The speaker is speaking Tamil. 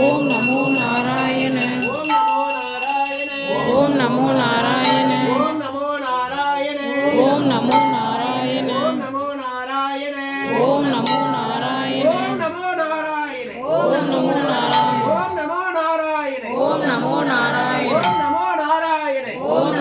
ஓம் நமோ நாராயண. ஓம் நமோ நாராயண. ஓம் நமோ நாராயண. ஓம் நமோ நாராயண. ஓம் நமோ நாராயண. ஓம் நமோ நாராயண. ஓம் நமோ நாராயண ஓம் நமோ நாராயண ஓம் நமோ நாராயண ஓம் நமோ நாராயண ஓம் நமோ நாராயண ஓம்